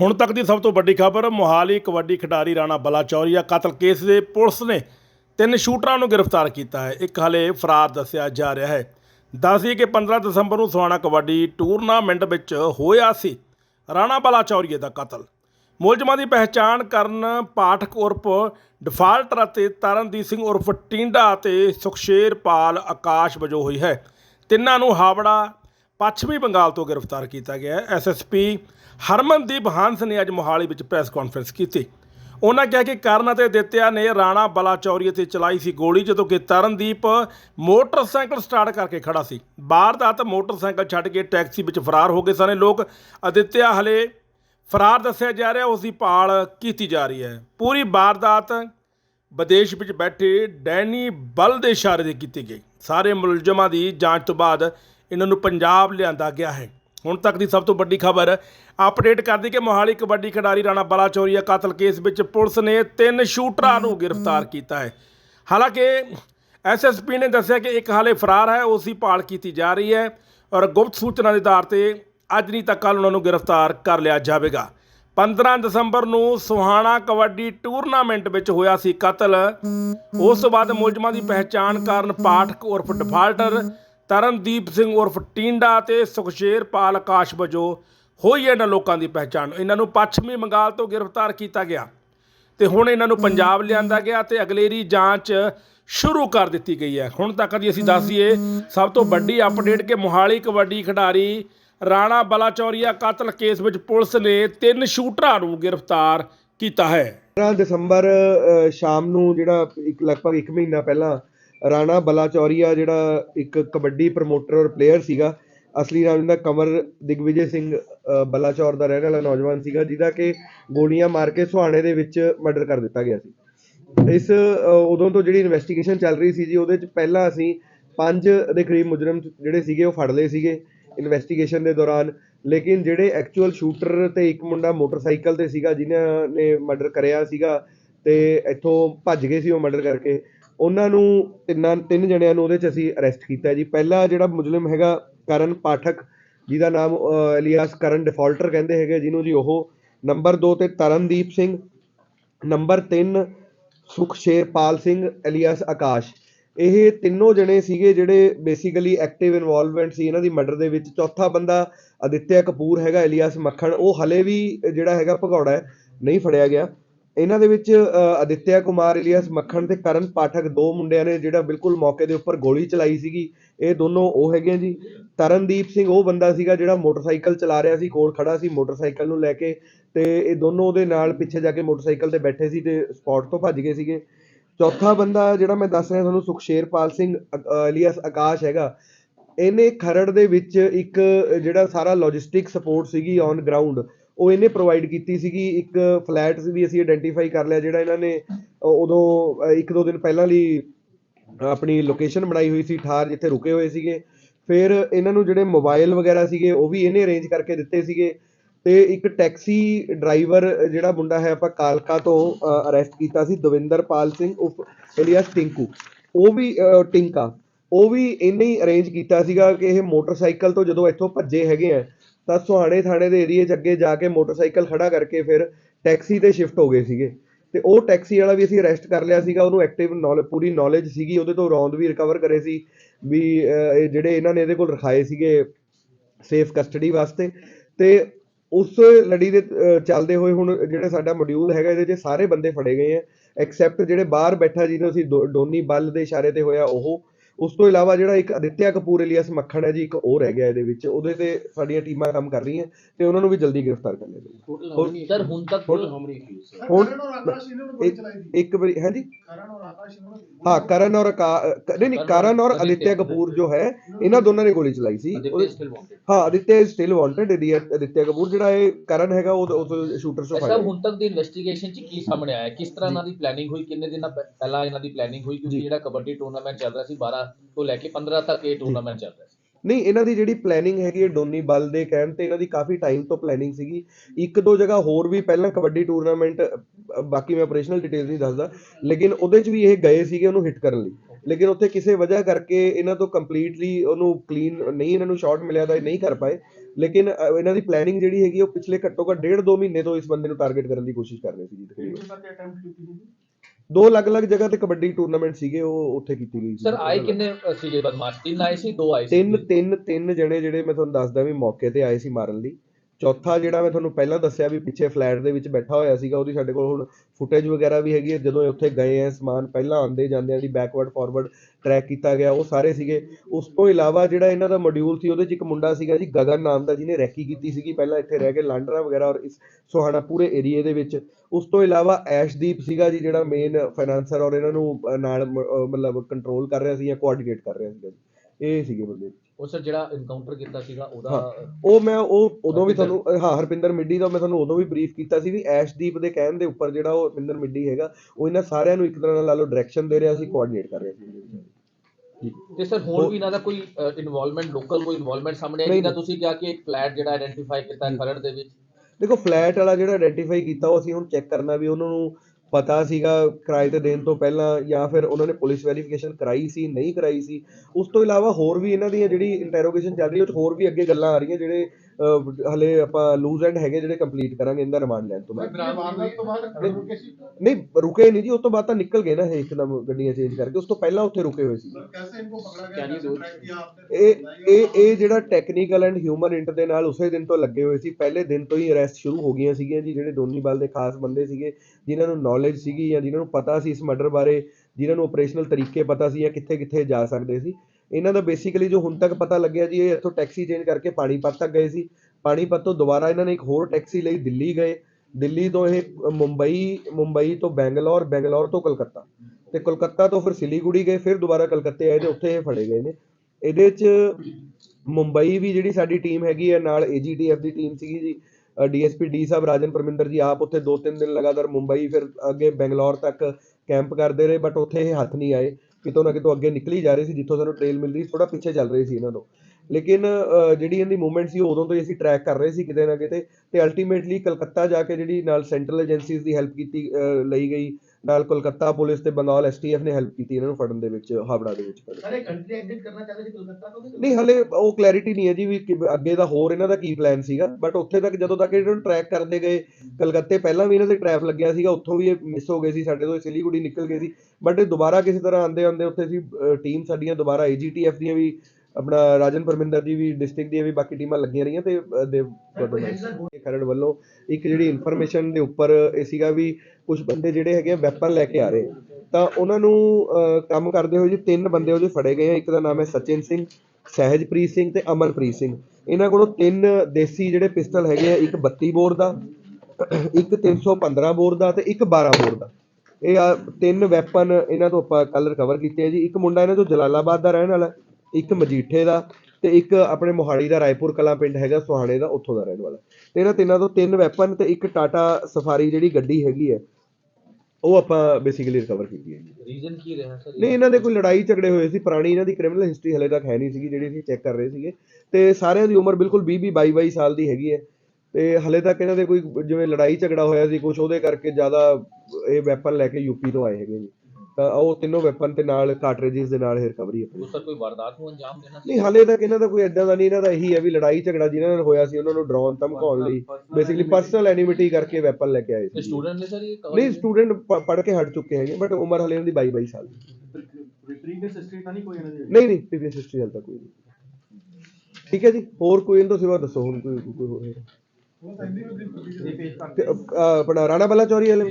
ਹੁਣ ਤੱਕ ਦੀ ਸਭ ਤੋਂ ਵੱਡੀ ਖਬਰ, ਮੋਹਾਲੀ ਕਬੱਡੀ ਖਿਡਾਰੀ ਰਾਣਾ ਬਲਾਚੌਰੀਆ ਕਤਲ ਕੇਸ ਦੇ ਪੁਲਿਸ ਨੇ ਤਿੰਨ ਸ਼ੂਟਰਾਂ ਨੂੰ ਗ੍ਰਿਫਤਾਰ ਕੀਤਾ ਹੈ। ਇੱਕ ਹਲੇ ਫਰਾਰ ਦੱਸਿਆ ਜਾ ਰਿਹਾ ਹੈ। ਦੱਸਦੀ ਕਿ 15 ਦਸੰਬਰ ਨੂੰ ਸੋਹਾਣਾ ਕਬੱਡੀ ਟੂਰਨਾਮੈਂਟ ਵਿੱਚ ਹੋਇਆ ਸੀ ਰਾਣਾ ਬਲਾਚੌਰੀਆ ਦਾ ਕਤਲ। ਮੁਲਜ਼ਮਾਂ ਦੀ ਪਹਿਚਾਣ ਕਰਨ ਪਾਠਕ ਉਰਫ ਡਿਫਾਲਟਰ ਅਤੇ ਤਰਨਦੀਪ ਸਿੰਘ ਉਰਫ ਟਿੰਡਾ ਅਤੇ ਸੁਖਸ਼ੇਰਪਾਲ ਆਕਾਸ਼ ਵਜੋਂ ਹੋਈ ਹੈ। ਤਿੰਨਾਂ ਨੂੰ ਹਾਵੜਾ ਪੱਛਮੀ ਬੰਗਾਲ ਤੋਂ ਗ੍ਰਿਫਤਾਰ ਕੀਤਾ ਗਿਆ ਹੈ। ਐਸਐਸਪੀ ਹਰਮਨਦੀਪ ਹੰਸ ਨੇ ਅੱਜ ਮੋਹਾਲੀ ਵਿੱਚ ਪ੍ਰੈਸ ਕਾਨਫਰੰਸ ਕੀਤੀ। ਉਹਨਾਂ ਕਿਹਾ ਕਿ ਕਰਨ ਅਤੇ ਦਿੱਤਿਆ ਨੇ ਰਾਣਾ ਬਲਾਚੌਰੀ ਤੇ ਚਲਾਈ ਸੀ ਗੋਲੀ, ਜਦੋਂ ਕਿ ਤਰਨਦੀਪ ਮੋਟਰਸਾਈਕਲ ਸਟਾਰਟ ਕਰਕੇ ਖੜਾ ਸੀ। ਵਾਰਦਾਤ ਮੋਟਰਸਾਈਕਲ ਛੱਡ ਕੇ ਟੈਕਸੀ ਵਿੱਚ ਫਰਾਰ ਹੋ ਗਏ ਸਨ ਲੋਕ। ਅਦਿੱਤਿਆ ਹਲੇ ਫਰਾਰ ਦੱਸਿਆ ਜਾ ਰਿਹਾ, ਉਸ ਦੀ ਭਾਲ ਕੀਤੀ ਜਾ ਰਹੀ ਹੈ। ਪੂਰੀ ਵਾਰਦਾਤ ਵਿਦੇਸ਼ ਵਿੱਚ ਬੈਠੇ ਡੈਨੀ ਬਲ ਦੇ ਇਸ਼ਾਰੇ ਤੇ ਕੀਤੀ ਗਈ। ਸਾਰੇ ਮੁਲਜ਼ਮਾਂ ਦੀ ਜਾਂਚ ਤੋਂ ਬਾਅਦ ਇਹਨਾਂ ਨੂੰ ਪੰਜਾਬ ਲਿਆਂਦਾ ਗਿਆ ਹੈ। ਹੁਣ ਤੱਕ ਦੀ ਸਭ ਤੋਂ ਵੱਡੀ ਖਬਰ ਅਪਡੇਟ ਕਰਦੀ ਕਿ ਮੋਹਾਲੀ ਕਬੱਡੀ ਖਿਡਾਰੀ ਰਾਣਾ ਬਲਾਚੌਰੀਆ ਕਤਲ ਕੇਸ ਵਿੱਚ ਪੁਲਿਸ ਨੇ ਤਿੰਨ ਸ਼ੂਟਰਾਂ ਨੂੰ ਗ੍ਰਿਫਤਾਰ ਕੀਤਾ ਹੈ। ਹਾਲਾਂਕਿ ਐਸਐਸਪੀ ਨੇ ਦੱਸਿਆ ਕਿ ਇੱਕ ਹਾਲੇ ਫਰਾਰ ਹੈ ਉਸ ਦੀ ਭਾਲ ਕੀਤੀ ਜਾ ਰਹੀ ਹੈ ਔਰ ਗੁਪਤ ਸੂਚਨਾ ਦੇ ਆਧਾਰ ਤੇ ਅੱਜ ਨਹੀਂ ਤਾਂ ਕੱਲ ਉਹਨਾਂ ਨੂੰ ਗ੍ਰਿਫਤਾਰ ਕਰ ਲਿਆ ਜਾਵੇਗਾ। 15 ਦਸੰਬਰ ਨੂੰ ਸੁਹਾਣਾ ਕਬੱਡੀ ਟੂਰਨਾਮੈਂਟ ਵਿੱਚ ਹੋਇਆ ਸੀ ਕਤਲ। ਉਸ ਤੋਂ ਬਾਅਦ ਮੁਲਜ਼ਮਾਂ ਦੀ ਪਹਿਚਾਣ ਕਾਰਨ ਪਾਠਕ ਉਰਫ ਡਿਫਾਲਟਰ ਤਰਨਦੀਪ ਸਿੰਘ ਉਰਫ ਟਿੰਡਾ ਤੇ ਸੁਖਸ਼ੇਰ ਪਾਲ ਆਕਾਸ਼ ਵਜੋਂ ਹੋਈ ਇਹਨਾਂ ਲੋਕਾਂ ਦੀ ਪਹਿਚਾਣ। ਇਹਨਾਂ ਨੂੰ ਪੱਛਮੀ ਬੰਗਾਲ ਤੋਂ ਗ੍ਰਿਫਤਾਰ ਕੀਤਾ ਗਿਆ ਤੇ ਹੁਣ ਇਹਨਾਂ ਨੂੰ ਪੰਜਾਬ ਲਿਆਂਦਾ ਗਿਆ ਤੇ ਅਗਲੇਰੀ ਜਾਂਚ ਸ਼ੁਰੂ ਕਰ ਦਿੱਤੀ ਗਈ ਹੈ। ਹੁਣ ਤੱਕ ਦੀ ਅਸੀਂ ਦੱਸ ਦਈਏ ਸਭ ਤੋਂ ਵੱਡੀ ਅਪਡੇਟ ਕਿ ਮੋਹਾਲੀ ਕਬੱਡੀ ਖਿਡਾਰੀ ਰਾਣਾ ਬਲਾਚੌਰੀਆ ਕਤਲ ਕੇਸ ਵਿੱਚ ਪੁਲਿਸ ਨੇ ਤਿੰਨ ਸ਼ੂਟਰਾਂ ਨੂੰ ਗ੍ਰਿਫਤਾਰ ਕੀਤਾ ਹੈ। 15 ਦਸੰਬਰ ਸ਼ਾਮ ਨੂੰ ਜਿਹੜਾ ਇੱਕ ਲਗਭਗ 1 ਮਹੀਨਾ ਪਹਿਲਾਂ ਰਾਣਾ ਬਲਾਚੌਰੀਆ ਜਿਹੜਾ ਇੱਕ ਕਬੱਡੀ ਪ੍ਰਮੋਟਰ ਔਰ ਪਲੇਅਰ ਸੀਗਾ, ਅਸਲੀ ਨਾਮ ਇਹਦਾ ਕੰਵਰ ਦਿਗਵਿਜੇ ਸਿੰਘ ਬਲਾਚੌਰ ਦਾ ਰਹਿਣ ਵਾਲਾ ਨੌਜਵਾਨ ਸੀਗਾ, ਜਿਹਦਾ ਕਿ ਗੋਲੀਆਂ ਮਾਰ ਕੇ ਸੁਹਾਣੇ ਦੇ ਵਿੱਚ ਮਰਡਰ ਕਰ ਦਿੱਤਾ ਗਿਆ ਸੀ। ਇਸ ਉਦੋਂ ਤੋਂ ਜਿਹੜੀ ਇਨਵੈਸਟੀਗੇਸ਼ਨ ਚੱਲ ਰਹੀ ਸੀ ਜੀ, ਉਹਦੇ ਚ ਪਹਿਲਾਂ ਅਸੀਂ ਪੰਜ ਦੇ ਕਰੀਬ ਮੁਜਰਮ ਜਿਹੜੇ ਸੀਗੇ, ਉਹ ਫੜ ਲਏ ਸੀਗੇ ਇਨਵੈਸਟੀਗੇਸ਼ਨ ਦੇ ਦੌਰਾਨ। ਲੇਕਿਨ ਜਿਹੜੇ ਐਕਚੁਅਲ ਸ਼ੂਟਰ ਤੇ ਇੱਕ ਮੁੰਡਾ ਮੋਟਰਸਾਈਕਲ ਤੇ ਸੀਗਾ, ਜਿਨ੍ਹਾਂ ਨੇ ਮਰਡਰ ਕਰਿਆ ਸੀਗਾ ਤੇ ਇੱਥੋਂ ਭੱਜ ਗਏ ਸੀ ਉਹ ਮਰਡਰ ਕਰਕੇ। ਉਹਨਾਂ ਨੂੰ ਤਿੰਨਾਂ ਤਿੰਨ ਜਣਿਆਂ ਨੂੰ ਉਹਦੇ ਚ ਅਸੀਂ ਅਰੈਸਟ ਕੀਤਾ ਜੀ। ਪਹਿਲਾ ਜਿਹੜਾ ਮੁਜਰਮ ਹੈਗਾ ਕਰਨ ਪਾਠਕ ਜਿਹਦਾ ਨਾਮ ਅ, ਇਲੀਆਸ ਕਰਨ ਡਿਫਾਲਟਰ ਕਹਿੰਦੇ ਹੈਗੇ ਜਿਹਨੂੰ ਜੀ ਉਹ ਨੰਬਰ 2 ਤੇ ਤਰਨਦੀਪ ਸਿੰਘ ਨੰਬਰ 3 ਸੁਖਸ਼ੇਰਪਾਲ ਸਿੰਘ ਇਲੀਆਸ ਆਕਾਸ਼। ਇਹ ਤਿੰਨੋਂ ਜਣੇ ਸੀਗੇ ਜਿਹੜੇ ਬੇਸਿਕਲੀ ਐਕਟਿਵ ਇਨਵੋਲਵਮੈਂਟ ਸੀ ਇਹਨਾਂ ਦੀ ਮਰਡਰ ਦੇ ਵਿੱਚ। ਚੌਥਾ ਬੰਦਾ ਅਦਿੱਤਿਆ ਕਪੂਰ ਹੈਗਾ ਇਲੀਆਸ ਮੱਖਣ। ਉਹ ਹਲੇ ਵੀ ਜਿਹੜਾ ਹੈਗਾ ਭਗੌੜਾ ਨਹੀਂ ਫੜਿਆ ਗਿਆ। ਇਹਨਾਂ ਦੇ ਵਿੱਚ ਅ, ਅਦਿੱਤਿਆ ਕੁਮਾਰ ਇਲੀਆਸ ਮੱਖਣ ਤੇ ਕਰਨ ਪਾਠਕ ਦੋ ਮੁੰਡਿਆਂ ਨੇ ਜਿਹੜਾ ਬਿਲਕੁਲ ਮੌਕੇ ਦੇ ਉੱਪਰ ਗੋਲੀ ਚਲਾਈ ਸੀਗੀ। ਇਹ ਦੋਨੋਂ ਉਹ ਹੈਗੇ ਜੀ। ਤਰਨਦੀਪ ਸਿੰਘ ਉਹ ਬੰਦਾ ਸੀਗਾ ਜਿਹੜਾ ਮੋਟਰਸਾਈਕਲ ਚਲਾ ਰਿਹਾ ਸੀ ਕੋਲ ਖੜਾ ਸੀ ਮੋਟਰਸਾਈਕਲ ਨੂੰ ਲੈ ਕੇ ਤੇ ਇਹ ਦੋਨੋਂ ਉਹਦੇ ਨਾਲ ਪਿੱਛੇ ਜਾ ਕੇ ਮੋਟਰਸਾਈਕਲ ਤੇ ਬੈਠੇ ਸੀ ਤੇ ਸਪੌਟ ਤੋਂ ਭੱਜ ਗਏ ਸੀਗੇ। ਚੌਥਾ ਬੰਦਾ ਜਿਹੜਾ ਮੈਂ ਦੱਸ ਰਿਹਾ ਤੁਹਾਨੂੰ ਸੁਖਸ਼ੇਰਪਾਲ ਸਿੰਘ ਇਲੀਅਸ ਆਕਾਸ਼ ਹੈਗਾ। ਇਹਨੇ ਖਰੜ ਦੇ ਵਿੱਚ ਇੱਕ ਜਿਹੜਾ ਸਾਰਾ ਲੌਜਿਸਟਿਕ ਸਪੋਰਟ ਸੀਗੀ ਔਨ ਗਰਾਊਂਡ ਉਹ ਇਹਨੇ ਪ੍ਰੋਵਾਈਡ ਕੀਤੀ ਸੀਗੀ, ਇੱਕ ਫਲੈਟ ਵੀ ਅਸੀਂ ਆਇਡੈਂਟੀਫਾਈ ਕਰ ਲਿਆ ਜਿਹੜਾ ਇਹਨਾਂ ਨੇ ਉਦੋਂ ਇੱਕ ਦੋ ਦਿਨ ਪਹਿਲਾਂ ਲਈ ਆਪਣੀ ਲੋਕੇਸ਼ਨ ਬਣਾਈ ਹੋਈ ਸੀ, ਠਾਰ ਜਿੱਥੇ ਰੁਕੇ ਹੋਏ ਸੀਗੇ। ਫਿਰ ਇਹਨਾਂ ਨੂੰ ਜਿਹੜੇ ਮੋਬਾਈਲ ਵਗੈਰਾ ਸੀਗੇ, ਉਹ ਵੀ ਇਹਨੇ ਅਰੇਂਜ ਕਰਕੇ ਦਿੱਤੇ ਸੀਗੇ। ਤੇ ਇੱਕ ਟੈਕਸੀ ਡਰਾਈਵਰ ਜਿਹੜਾ ਮੁੰਡਾ ਹੈ, ਆਪਾਂ ਕਾਲਕਾ ਤੋਂ ਅਰੈਸਟ ਕੀਤਾ ਸੀ, ਦਵਿੰਦਰਪਾਲ ਸਿੰਘ ਉਫ ਇਲੀਅਸ ਟਿੰਕੂ। ਉਹ ਵੀ ਟਿੰਕਾ, ਉਹ ਵੀ ਇਹਨੇ ਹੀ ਅਰੇਂਜ ਕੀਤਾ ਸੀਗਾ ਕਿ ਇਹ ਮੋਟਰਸਾਈਕਲ ਤੋਂ ਜਦੋਂ ਇੱਥੋਂ ਭੱਜੇ ਹੈਗੇ ਆ ਤਾਂ ਸੁਹਾਣੇ ਥਾਣੇ ਦੇ ਏਰੀਏ 'ਚ ਅੱਗੇ ਜਾ ਕੇ ਮੋਟਰਸਾਈਕਲ ਖੜਾ ਕਰਕੇ ਫਿਰ ਟੈਕਸੀ ਤੇ ਸ਼ਿਫਟ ਹੋ ਗਏ ਸੀਗੇ। ਤੇ ਉਹ ਟੈਕਸੀ ਵਾਲਾ ਵੀ ਅਸੀਂ ਅਰੈਸਟ ਕਰ ਲਿਆ ਸੀਗਾ, ਉਹਨੂੰ ਐਕਟਿਵ ਨੌਲੇਜ ਪੂਰੀ ਨੌਲੇਜ ਸੀਗੀ, ਉਹਦੇ ਤੋਂ ਰੌਂਦ ਵੀ ਰਿਕਵਰ ਕਰੇ ਸੀ, ਵੀ ਇਹ ਜਿਹੜੇ ਇਹਨਾਂ ਨੇ ਇਹਦੇ ਕੋਲ ਰਖਾਏ ਸੀਗੇ ਸੇਫ ਕਸਟਡੀ ਵਾਸਤੇ। ਤੇ ਉਸ ਲੜੀ ਦੇ ਚੱਲਦੇ ਹੋਏ ਹੁਣ ਜਿਹੜਾ ਸਾਡਾ ਮੋਡਿਊਲ ਹੈਗਾ, ਇਹਦੇ 'ਚ ਸਾਰੇ ਬੰਦੇ ਫੜੇ ਗਏ ਆ ਐਕਸੈਪਟ ਜਿਹੜੇ ਬਾਹਰ ਬੈਠਾ ਜਿਹਨੂੰ ਅਸੀਂ ਡੋ- ਡੋਨੀ ਬੱਲ ਦੇ ਇਸ਼ਾਰੇ ਤੇ ਹੋਇਆ, ਉਹ ਉਸ ਤੋਂ ਇਲਾਵਾ ਜਿਹੜਾ ਇੱਕ ਅਦਿੱਤਿਆ ਕਪੂਰ ਇਲੀਅਸ ਮੱਖਣ ਹੈ ਜੀ ਇੱਕ ਹੋਰ ਰਹਿ ਗਿਆ ਇਹਦੇ ਵਿੱਚ ਉਹਦੇ ਤੇ ਸਾਡੀਆਂ ਟੀਮਾਂ ਕੰਮ ਕਰ ਰਹੀਆਂ ਤੇ ਉਹਨਾਂ ਨੂੰ ਵੀ ਜਲਦੀ ਗ੍ਰਿਫਤਾਰ ਕਰ ਲਿਆ ਜਾਊਗਾ। ਸਰ ਹੁਣ ਤੱਕ ਹੁਣ ਇੱਕ- ਇੱਕ ਵਾਰੀ ਹੈ ਜੀ? ਹਾਂ ਕਰਨ ਔਰ ਨਹੀਂ ਨਹੀਂ ਕਰਨ ਔਰ ਅਦਿੱਤਿਆ ਕਪੂਰ ਜੋ ਹੈ ਇਹਨਾਂ ਦੋਨਾਂ ਨੇ ਗੋਲੀ ਚਲਾਈ ਸੀ। ਹਾਂ Aditya is still wanted Aditya Kapoor ਜਿਹੜਾ ਇਹ ਕਰਨ ਹੈਗਾ ਉਹ ਉਸ ਸ਼ੂਟਰ ਚੋਂ ਸਰ ਫੜਿਆ। ਹੁਣ ਤੱਕ ਦੀ ਇਨਵੈਸਟੀਗੇਸ਼ਨ ਚ ਕੀ ਸਾਹਮਣੇ ਆਇਆ? ਕਿਸ ਤਰ੍ਹਾਂ ਇਹਨਾਂ ਦੀ ਪਲੈਨਿੰਗ ਹੋਈ? ਕਿੰਨੇ ਦਿਨਾਂ ਪਹਿ- ਪਹਿਲਾਂ ਇਹਨਾਂ ਦੀ ਪਲੈਨਿੰਗ ਹੋਈ? ਕਿਉਂਕਿ। ਜਿਹੜਾ ਕਬੱਡੀ ਟੂਰਨਾਮੈਂਟ ਚੱਲ ਰਿਹਾ ਸੀ 12 ਤੋਂ ਲੈ ਕੇ 15 ਤੱਕ ਇਹ ਟੂਰਨਾਮੈਂਟ ਚੱਲ ਰਿਹਾ ਸੀ। ਨਹੀਂ, ਇਹਨਾਂ ਦੀ ਜਿਹੜੀ ਪਲੈਨਿੰਗ ਹੈਗੀ ਹੈ ਡੋਨੀ ਬਲ ਦੇ ਕਹਿਣ ਤੇ ਇਹਨਾਂ ਦੀ ਕਾਫੀ ਟਾਈਮ ਤੋਂ ਪਲੈਨਿੰਗ ਸੀਗੀ। ਇੱਕ ਦੋ ਜਗ੍ਹਾ ਹੋਰ ਵੀ ਪਹਿਲਾਂ ਕਬੱਡੀ ਟੂਰਨਾਮੈਂਟ ਬਾਕੀ ਮੈਂ ਆਪਰੇਸ਼ਨਲ ਡਿਟੇਲ ਨਹੀਂ ਦੱਸਦਾ, ਲੇਕਿਨ ਉਹਦੇ 'ਚ ਵੀ ਇਹ ਗਏ ਸੀਗੇ ਉਹਨੂੰ ਹਿੱਟ ਕਰਨ ਲਈ। ਲੇਕਿਨ ਉੱਥੇ ਕਿਸੇ ਵਜ੍ਹਾ ਕਰਕੇ ਇਹਨਾਂ ਤੋਂ ਕੰਪਲੀਟਲੀ ਉਹਨੂੰ ਕਲੀਨ ਨਹੀਂ ਇਹਨਾਂ ਨੂੰ ਸ਼ਾਟ ਮਿਲਿਆ ਤਾਂ ਇਹ ਨਹੀਂ ਕਰ ਪਾਏ। ਲੇਕਿਨ ਇਹਨਾਂ ਦੀ ਪਲੈਨਿੰਗ ਜਿਹੜੀ ਹੈਗੀ ਉਹ ਪਿਛਲੇ ਘੱਟੋ ਘੱਟ ਡੇਢ ਦੋ ਮਹੀਨੇ ਤੋਂ ਇਸ ਬੰਦੇ ਨੂੰ ਟਾਰਗੇਟ ਕਰਨ ਦੀ ਕੋਸ਼ਿਸ਼ ਕਰ ਰਹੇ ਸੀ ਜੀ। ਤਕਰੀਬਨ ਦੋ ਅਲੱਗ-ਅਲੱਗ ਜਗ੍ਹਾ ਤੇ ਕਬੱਡੀ ਟੂਰਨਾਮੈਂਟ ਸੀਗੇ ਉਹ ਉੱਥੇ ਕੀਤੀ ਗਈ ਸੀ। ਸਰ ਆਏ ਕਿੰਨੇ ਸੀਗੇ ਬਦਮਾਸ਼? ਤਿੰਨ ਆਏ ਸੀ ਦੋ ਆਏ ਸੀ? ਤਿੰਨ ਤਿੰਨ ਤਿੰਨ ਜਣੇ ਜਿਹੜੇ ਮੈਂ ਤੁਹਾਨੂੰ ਦੱਸਦਾ ਵੀ ਮੌਕੇ ਤੇ ਆਏ ਸੀ ਮਾਰਨ ਲਈ। ਚੌਥਾ ਜਿਹੜਾ ਮੈਂ ਤੁਹਾਨੂੰ ਪਹਿਲਾਂ ਦੱਸਿਆ ਵੀ ਪਿੱਛੇ ਫਲੈਟ ਦੇ ਵਿੱਚ ਬੈਠਾ ਹੋਇਆ ਸੀਗਾ, ਉਹਦੀ ਸਾਡੇ ਕੋਲ ਹੁਣ ਫੁਟੇਜ ਵਗੈਰਾ ਵੀ ਹੈਗੀ ਹੈ। ਜਦੋਂ ਇਹ ਉੱਥੇ ਗਏ ਆ ਸਮਾਨ ਪਹਿਲਾਂ ਆਉਂਦੇ ਜਾਂਦੇ ਦੀ ਬੈਕਵਰਡ ਫਾਰਵਰਡ ਟਰੈਕ ਕੀਤਾ ਗਿਆ, ਉਹ ਸਾਰੇ ਸੀਗੇ। ਉਸ ਤੋਂ ਇਲਾਵਾ ਜਿਹੜਾ ਇਹਨਾਂ ਦਾ ਮੋਡਿਊਲ ਸੀ, ਉਹਦੇ ਚ ਇੱਕ ਮੁੰਡਾ ਸੀਗਾ ਜੀ, ਗਗਨ ਨਾਮ ਦਾ, ਜਿਹਨੇ ਰੈਕੀ ਕੀਤੀ ਸੀਗੀ। ਪਹਿਲਾਂ ਇੱਥੇ ਰਹਿ ਕੇ ਲਾਂਡਰਾ ਵਗੈਰਾ ਔਰ ਇਸ ਸੋਹਾਣਾ ਪੂਰੇ ਏਰੀਏ ਦੇ ਵਿੱਚ। ਉਸ ਤੋਂ ਇਲਾਵਾ ਐਸ਼ਦੀਪ ਸੀਗਾ ਜੀ, ਜਿਹੜਾ ਮੇਨ ਫਾਈਨਾਂਸਰ ਔਰ ਇਹਨਾਂ ਨੂੰ ਨਾਲ ਮਤਲਬ ਕੰਟਰੋਲ ਕਰ ਰਿਹਾ ਸੀ ਜਾਂ ਕੋਆਰਡੀਨੇਟ ਕਰ ਰਿਹਾ ਸੀਗਾ ਜੀ। ਇਹ ਸੀਗੇ ਬੰਦੇ। ਉਹ ਸਰ ਜਿਹੜਾ ਇਨਕਾਊਂਟਰ ਕੀਤਾ ਸੀਗਾ ਉਹਦਾ। ਉਹ ਮੈਂ ਉਹ ਉਦੋਂ ਵੀ ਤੁਹਾਨੂੰ ਹਾਂ ਹਰਪਿੰਦਰ ਮਿੱਡੀ ਦਾ ਮੈਂ ਤੁਹਾਨੂੰ ਉਦੋਂ ਵੀ ਬਰੀਫ ਕੀਤਾ ਸੀ ਵੀ ਐਸ਼ਦੀਪ ਦੇ ਕਹਿਣ ਦੇ ਉੱਪਰ ਜਿਹੜਾ ਉਹ ਹਰਪਿੰਦਰ ਮਿੱਡੀ ਹੈਗਾ ਉਹ ਇਹਨਾਂ ਸਾਰਿਆਂ ਨੂੰ ਇੱਕ ਤਰ੍ਹਾਂ ਨਾਲ ਲਾ ਲਓ ਡਾਇਰੈਕਸ਼ਨ ਦੇ ਰਿਹਾ ਸੀ ਕੋਆਰਡੀਨੇਟ ਕਰ ਰਿਹਾ ਸੀ। ਤੇ ਸਰ ਹੋਰ ਵੀ ਇਹਨਾਂ ਦਾ ਕੋਈ ਇਨਵੋਲਵਮੈਂਟ ਲੋਕਲ ਕੋਈ ਇਨਵੋਲਵਮੈਂਟ ਸਾਹਮਣੇ ਆਈ? ਜਿੱਦਾਂ ਤੁਸੀਂ ਕਿਹਾ ਕਿ ਇੱਕ ਫਲੈਟ ਜਿਹੜਾ ਆਇਡੈਂਟੀਫਾਈ ਕੀਤਾ ਖਰੜ ਦੇ ਵਿੱਚ? ਦੇਖੋ ਫਲੈਟ ਵਾਲਾ ਜਿਹੜਾ ਆਇਡੈਂਟੀਫਾਈ ਕੀਤਾ ਉਹ ਅਸੀਂ ਹੁਣ ਚੈੱਕ ਕਰਨਾ ਵੀ ਉਹਨਾਂ ਨੂੰ ਪਤਾ ਸੀਗਾ ਕਿਰਾਏ ਤੇ ਦੇਣ ਤੋਂ ਪਹਿਲਾਂ ਜਾਂ ਫਿਰ ਉਹਨਾਂ ਨੇ ਪੁਲਿਸ ਵੈਰੀਫਿਕੇਸ਼ਨ ਕਰਾਈ ਸੀ, ਨਹੀਂ ਕਰਾਈ ਸੀ। ਉਸ ਤੋਂ ਇਲਾਵਾ ਹੋਰ ਵੀ ਇਹਨਾਂ ਦੀਆਂ ਜਿਹੜੀ ਇੰਟਰੋਗੇਸ਼ਨ ਚੱਲ ਰਹੀ ਉਹ 'ਚ ਹੋਰ ਵੀ ਅੱਗੇ ਗੱਲਾਂ ਆ ਰਹੀਆਂ ਜਿਹੜੇ ਹਲੇ ਆਪਾਂ ਲੂਜ਼ ਐਂਡ ਹੈਗੇ ਜਿਹੜੇ ਕੰਪਲੀਟ ਕਰਾਂਗੇ ਇਹਦਾ ਰਿਮਾਂਡ ਲੈਣ ਤੋਂ ਬਾਅਦ। ਨਹੀਂ ਰੁਕੇ ਨਹੀਂ ਜੀ ਉਸ ਤੋਂ ਬਾਅਦ ਤਾਂ ਨਿਕਲ ਗਏ ਨਾ ਇਹ ਇੱਕਦਮ ਗੱਡੀਆਂ ਚੇਂਜ ਕਰਕੇ ਉਸ ਤੋਂ ਪਹਿਲਾਂ ਉੱਥੇ ਰੁਕੇ ਹੋਏ ਸੀ। ਇਹ ਇਹ ਜਿਹੜਾ ਟੈਕਨੀਕਲ ਐਂਡ ਹਿਊਮਨ ਇੰਟ ਦੇ ਨਾਲ ਉਸੇ ਦਿਨ ਤੋਂ ਲੱਗੇ ਹੋਏ ਸੀ ਪਹਿਲੇ ਦਿਨ ਤੋਂ ਹੀ ਅਰੈਸਟ ਸ਼ੁਰੂ ਹੋ ਗਈਆਂ ਸੀਗੀਆਂ ਜੀ ਜਿਹੜੇ ਦੋਨੀ ਬਲ ਦੇ ਖਾਸ ਬੰਦੇ ਸੀਗੇ ਜਿਨ੍ਹਾਂ ਨੂੰ ਨੌਲੇਜ ਸੀਗੀ ਜਾਂ ਜਿਨ੍ਹਾਂ ਨੂੰ ਪਤਾ ਸੀ ਇਸ ਮਰਡਰ ਬਾਰੇ ਜਿਨ੍ਹਾਂ ਨੂੰ ਆਪਰੇਸ਼ਨਲ ਤਰੀਕੇ ਪਤਾ ਸੀ ਜਾਂ ਕਿੱਥੇ ਕਿੱਥੇ ਜਾ ਸਕਦੇ ਸੀ। ਇਹਨਾਂ ਦਾ ਬੇਸਿਕਲੀ ਜੋ ਹੁਣ ਤੱਕ ਪਤਾ ਲੱਗਿਆ ਜੀ, ਇਹ ਇੱਥੋਂ ਟੈਕਸੀ ਚੇਂਜ ਕਰਕੇ ਪਾਣੀਪਤ ਤੱਕ ਗਏ ਸੀ। ਪਾਣੀਪਤ ਤੋਂ ਦੁਬਾਰਾ ਇਹਨਾਂ ਨੇ ਇੱਕ ਹੋਰ ਟੈਕਸੀ ਲਈ ਦਿੱਲੀ ਗਏ। ਦਿੱਲੀ ਤੋਂ ਇਹ ਮੁੰਬਈ ਮੁੰਬਈ ਤੋਂ ਬੈਂਗਲੌਰ ਬੈਂਗਲੌਰ ਤੋਂ ਕਲਕੱਤਾ। ਤੇ ਕਲਕੱਤਾ ਤੋਂ ਫਿਰ ਸਿਲੀਗੁੜੀ ਗਏ, ਫਿਰ ਦੁਬਾਰਾ ਕਲਕੱਤੇ ਆਏ ਤੇ ਉੱਥੇ ਇਹ ਫੜੇ ਗਏ ਨੇ। ਇਹਦੇ 'ਚ ਮੁੰਬਈ ਵੀ ਜਿਹੜੀ ਸਾਡੀ ਟੀਮ ਹੈਗੀ ਹੈ, ਨਾਲ ਏਜੀਟੀਐਫ ਦੀ ਟੀਮ ਸੀਗੀ ਜੀ ਡੀਐਸਪੀ ਡੀ ਸਾਹਿਬ, ਰਾਜਨ ਪਰਮਿੰਦਰ ਜੀ, ਆਪ ਉੱਥੇ ਦੋ ਤਿੰਨ ਦਿਨ ਲਗਾਤਾਰ ਮੁੰਬਈ, ਫਿਰ ਅੱਗੇ ਬੈਂਗਲੌਰ ਤੱਕ ਕੈਂਪ ਕਰਦੇ ਰਹੇ ਬਟ ਉੱਥੇ ਇਹ ਹੱਥ ਨਹੀਂ ਆਏ। ਕਿਤੋਂ ਨਾ ਕਿਤੋਂ ਅੱਗੇ ਨਿਕਲੀ ਜਾ ਰਹੀ ਸੀ, ਜਿੱਥੋਂ ਸਾਨੂੰ ਟ੍ਰੇਲ ਮਿਲ ਰਹੀ ਸੀ ਥੋੜਾ ਪਿੱਛੇ ਚੱਲ ਰਹੀ ਸੀ ਇਹਨਾਂ ਤੋਂ। ਲੇਕਿਨ ਜਿਹੜੀ ਇਹਦੀ ਮੂਵਮੈਂਟ ਸੀ, ਉਹ ਉਦੋਂ ਤੋਂ ਹੀ ਅਸੀਂ ਟਰੈਕ ਕਰ ਰਹੇ ਸੀ ਕਿਤੇ ਨਾ ਕਿਤੇ ਤੇ ਅਲਟੀਮੇਟਲੀ ਕਲਕੱਤਾ ਜਾ ਕੇ ਜਿਹੜੀ ਨਾਲ ਸੈਂਟਰਲ ਏਜੰਸੀਜ਼ ਦੀ ਹੈਲਪ ਕੀਤੀ ਲਈ ਗਈ ਨਾਲ ਕੋਲਕਾਤਾ ਪੁਲਿਸ ਤੇ ਬੰਗਾਲ ਐਸਟੀਐਫ ਨੇ ਹੈਲਪ ਕੀਤੀ ਇਹਨਾਂ ਨੂੰ ਫੜਨ ਦੇ ਵਿੱਚ ਹਾਵੜਾ ਦੇ ਵਿੱਚ ਸਾਰੇ ਕੰਟਰੀ ਐਗਜ਼ਿਟ ਕਰਨਾ ਚਾਹੁੰਦੇ ਸੀ ਕੋਲਕਾਤਾ ਤੋਂ ਨਹੀਂ ਹਲੇ ਉਹ ਕਲੈਰਿਟੀ ਨਹੀਂ ਹੈ ਜੀ ਵੀ ਅੱਗੇ ਦਾ ਹੋਰ ਇਹਨਾਂ ਦਾ ਕੀ ਪਲਾਨ ਸੀਗਾ ਬਟ ਉੱਥੇ ਤੱਕ ਜਦੋਂ ਤੱਕ ਇਹਨਾਂ ਨੂੰ ਟਰੈਕ ਕਰਦੇ ਗਏ ਕਲਕੱਤੇ ਪਹਿਲਾਂ ਵੀ ਇਹਨਾਂ ਦੇ ਟਰੈਫ ਲੱਗਿਆ ਸੀਗਾ ਉੱਥੋਂ ਵੀ ਇਹ ਮਿਸ ਹੋ ਗਏ ਸੀ ਸਾਡੇ ਤੋਂ ਸਿਲੀਗੁੜੀ ਨਿਕਲ ਗਏ ਸੀ ਬਟ ਦੁਬਾਰਾ ਕਿਸੇ ਤਰ੍ਹਾਂ ਆਂਦੇ ਆਂਦੇ ਉੱਥੇ ਸੀ ਟੀਮ ਸਾਡੀਆਂ ਦੁਬਾਰਾ ਏਜੀਟੀਐਫ ਦੀਆਂ ਵੀ ਆਪਣਾ ਰਾਜਨ ਪਰਮਿੰਦਰ ਜੀ ਵੀ ਡਿਸਟ੍ਰਿਕਟ ਦੀਆਂ ਵੀ ਬਾਕੀ ਟੀਮਾਂ ਲੱਗੀਆਂ ਰਹੀਆਂ ਤੇ ਦੇ ਖਰੜ ਵੱਲੋਂ ਇੱਕ ਜਿਹੜੀ ਇਨਫੋਰਮੇਸ਼ਨ ਦੇ ਉੱਪਰ ਇਹ ਸੀਗਾ ਵੀ ਕੁਝ ਬੰਦੇ ਜਿਹੜੇ ਹੈਗੇ ਆ ਵੈਪਨ ਲੈ ਕੇ ਆ ਰਹੇ। ਤਾਂ ਉਹਨਾਂ ਨੂੰ ਕੰਮ ਕਰਦੇ ਹੋਏ ਜੀ ਤਿੰਨ ਬੰਦੇ ਉਹਦੇ ਫੜੇ ਗਏ ਆ। ਇੱਕ ਦਾ ਨਾਮ ਹੈ ਸਚਿਨ ਸਿੰਘ, ਸਹਿਜਪ੍ਰੀਤ ਸਿੰਘ ਤੇ ਅਮਰਪ੍ਰੀਤ ਸਿੰਘ। ਇਹਨਾਂ ਕੋਲੋਂ ਤਿੰਨ ਦੇਸੀ ਜਿਹੜੇ ਪਿਸਟਲ ਹੈਗੇ ਆ, ਇੱਕ 32 ਬੋਰ ਦਾ, ਇੱਕ 315 ਬੋਰ ਦਾ ਤੇ ਇੱਕ 12 ਬੋਰ ਦਾ। ਇਹ ਤਿੰਨ ਵੈਪਨ ਇਹਨਾਂ ਤੋਂ ਆਪਾਂ ਕੱਲ ਰਿਕਵਰ ਕੀਤੇ ਆ ਜੀ। ਇੱਕ ਮੁੰਡਾ ਇਹਨਾਂ ਤੋਂ ਜਲਾਲਾਬਾਦ ਦਾ ਰਹਿਣ ਵਾਲਾ ਇੱਕ ਮਜੀਠੇ ਦਾ ਤੇ ਇੱਕ ਆਪਣੇ ਮੋਹਾਲੀ ਦਾ ਰਾਏਪੁਰ ਕਲਾਂ ਪਿੰਡ ਹੈਗਾ ਸੁਹਾਣੇ ਦਾ ਉੱਥੋਂ ਦਾ ਰਹਿਣ ਵਾਲਾ। ਤੇ ਇਹਨਾਂ ਤਿੰਨਾਂ ਤੋਂ ਤਿੰਨ ਵੈਪਨ ਤੇ ਇੱਕ ਟਾਟਾ ਸਫਾਰੀ ਜਿਹੜੀ ਗੱਡੀ ਹੈਗੀ ਹੈ ਉਹ ਆਪਾਂ ਬੇਸਿਕਲੀ ਰਿਕਵਰ ਕੀਤੀ ਹੈ ਜੀ। ਰੀਜ਼ਨ ਕੀ ਰਿਹਾ ਸਰ? ਨਹੀਂ ਇਹਨਾਂ ਦੇ ਕੋਈ ਲੜਾਈ ਝਗੜੇ ਹੋਏ ਸੀ ਪੁਰਾਣੀ ਇਹਨਾਂ ਦੀ ਕ੍ਰਿਮੀਨਲ ਹਿਸਟਰੀ ਹਲੇ ਤੱਕ ਹੈ ਨਹੀਂ ਸੀਗੀ ਜਿਹੜੀ ਅਸੀਂ ਚੈੱਕ ਕਰ ਰਹੇ ਸੀਗੇ। ਤੇ ਸਾਰਿਆਂ ਦੀ ਉਮਰ ਬਿਲਕੁਲ 20 20 22 22 ਸਾਲ ਦੀ ਹੈਗੀ ਹੈ। ਤੇ ਹਲੇ ਤੱਕ ਇਹਨਾਂ ਦੇ ਕੋਈ ਜਿਵੇਂ ਲੜਾਈ ਝਗੜਾ ਹੋਇਆ ਸੀ ਕੁਝ ਉਹਦੇ ਕਰਕੇ ਜ਼ਿਆਦਾ ਇਹ ਵੈਪਨ ਲੈ ਕੇ ਯੂਪੀ ਤੋਂ ਆਏ ਹੈਗੇ ਜੀ। ਤਾਂ ਉਹ ਤਿੰਨੋ ਵੈਪਨ ਤੇ ਨਾਲ ਕਾਰਟ੍ਰਿਜਸ ਦੇ ਨਾਲ ਇਹ ਰਿਕਵਰੀ ਆਪਣੀ ਸਰ ਕੋਈ ਵਾਰਦਾਤ ਨੂੰ ਅੰਜਾਮ ਦੇਣਾ ਨਹੀਂ ਹਾਲੇ ਤੱਕ ਇਹਨਾਂ ਦਾ ਕੋਈ ਐਡਾ ਦਾ ਨਹੀਂ ਇਹਨਾਂ ਦਾ ਇਹੀ ਹੈ ਵੀ ਲੜਾਈ ਝਗੜਾ ਜਿਹਨਾਂ ਨਾਲ ਹੋਇਆ ਸੀ ਉਹਨਾਂ ਨੂੰ ਡਰਾਉਣ ਧਮਕਾਉਣ ਲਈ। ਬੇਸਿਕਲੀ ਪਰਸਨਲ ਐਨਿਮਿਟੀ ਕਰਕੇ ਵੈਪਨ ਲੈ ਕੇ ਆਏ ਸੀ। ਸਟੂਡੈਂਟ ਨੇ ਸਰ ਇਹ ਨਹੀਂ ਸਟੂਡੈਂਟ ਪੜ੍ਹ ਕੇ ਹਟ ਚੁੱਕੇ ਹੈਗੇ ਬਟ ਉਮਰ ਹਲੇ ਉਹਦੀ ਦੀ 22 ਸਾਲ ਦੀ। ਪ੍ਰੀਵੀਅਸ ਹਿਸਟਰੀ ਤਾਂ ਨਹੀਂ ਕੋਈ ਇਹਨਾਂ ਦੀ? ਨਹੀਂ ਨਹੀਂ ਪ੍ਰੀਵੀਅਸ ਹਿਸਟਰੀ ਹਾਲੇ ਕੋਈ ਠੀਕ ਹੈ ਜੀ ਹੋਰ ਕੋਈ ਇਹਨਾਂ ਤੋਂ ਸਿਵਾ ਦੱਸੋ ਹੁਣ ਕੋਈ ਕੋਈ ਹੋਰ ਹੈ। ਆਪਣਾ ਰਾਣਾ ਬਲਾ ਚੌਰੀ ਵਾਲੇ